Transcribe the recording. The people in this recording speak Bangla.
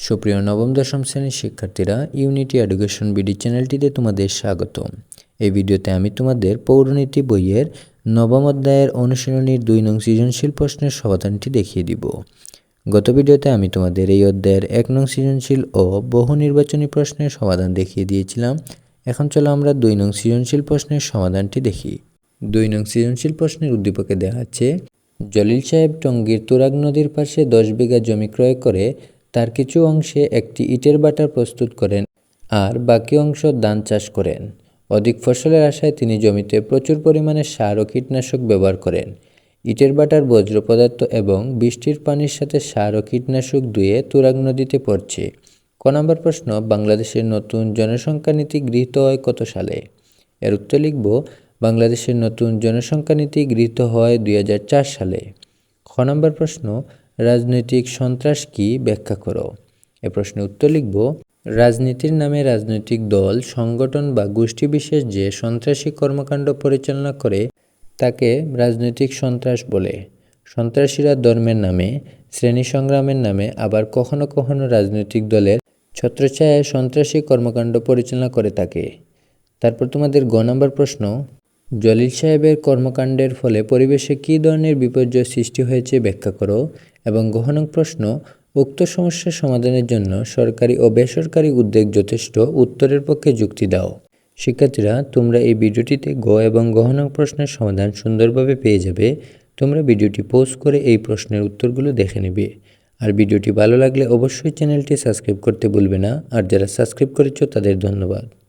সুপ্রিয় নবম, দশম শ্রেণির শিক্ষার্থীরা ইউনিটি এডুকেশন বিডি চ্যানেলটিতে তোমাদের স্বাগত এই ভিডিওতে আমি তোমাদের পৌরনীতি বইয়ের নবম অধ্যায়ের অনুশীলনীর দুই নং সৃজনশীল প্রশ্নের সমাধানটি দেখিয়ে দিব। গত ভিডিওতে আমি তোমাদের এই অধ্যায়ের এক নং সৃজনশীল ও বহু নির্বাচনী প্রশ্নের সমাধান দেখিয়ে দিয়েছিলাম। এখন চলো আমরা দুই নং সৃজনশীল প্রশ্নের সমাধানটি দেখি। দুই নং সৃজনশীল প্রশ্নের উদ্দীপকে আছে জলিল সাহেব টঙ্গীর তুরাগ নদীর পাশে দশ বিঘা জমি ক্রয় করে তার কিছু অংশে একটি ইটের বাটার প্রস্তুত করেন আর বাকি অংশ ধান চাষ করেন। অধিক ফসলের আশায় তিনি জমিতে প্রচুর পরিমাণে সার ও কীটনাশক ব্যবহার করেন। ইটের বাটার বজ্র পদার্থ এবং বৃষ্টির পানির সাথে সার ও কীটনাশক ধুয়ে তুরাগ নদীতে পড়ছে। ক নম্বর প্রশ্ন, বাংলাদেশের নতুন জনসংখ্যা নীতি গৃহীত হয় কত সালে? এর উত্তর লিখব, বাংলাদেশের নতুন জনসংখ্যা নীতি গৃহীত হয় দুই হাজার চার সালে। খ নম্বর প্রশ্ন রাজনৈতিক সন্ত্রাস কি? ব্যাখ্যা করো। এ প্রশ্নের উত্তর লিখব, রাজনীতির নামে রাজনৈতিক দল, সংগঠন বা গোষ্ঠী বিশেষ যে সন্ত্রাসী কর্মকাণ্ড পরিচালনা করে, তাকে রাজনৈতিক সন্ত্রাস বলে। সন্ত্রাসীরা ধর্মের নামে, শ্রেণি সংগ্রামের নামে, আবার কখনো কখনো রাজনৈতিক দলের ছত্রছায়ায় সন্ত্রাসী কর্মকাণ্ড পরিচালনা করে থাকে। তারপর তোমাদের গ নম্বর প্রশ্ন জলিল সাহেবের কর্মকাণ্ডের ফলে পরিবেশে কী ধরনের বিপর্যয় সৃষ্টি হয়েছে ব্যাখ্যা করো এবং গহনং প্রশ্ন, উক্ত সমস্যার সমাধানের জন্য সরকারি ও বেসরকারি উদ্যোগ যথেষ্ট, উত্তরের পক্ষে যুক্তি দাও। শিক্ষার্থীরা, তোমরা এই ভিডিওটিতে গ এবং গহনং প্রশ্নের সমাধান সুন্দরভাবে পেয়ে যাবে। তোমরা ভিডিওটি পোস্ট করে এই প্রশ্নের উত্তরগুলো দেখে নেবে। আর ভিডিওটি ভালো লাগলে অবশ্যই চ্যানেলটি সাবস্ক্রাইব করতে ভুলবে না। আর যারা সাবস্ক্রাইব করেছ তাদের ধন্যবাদ।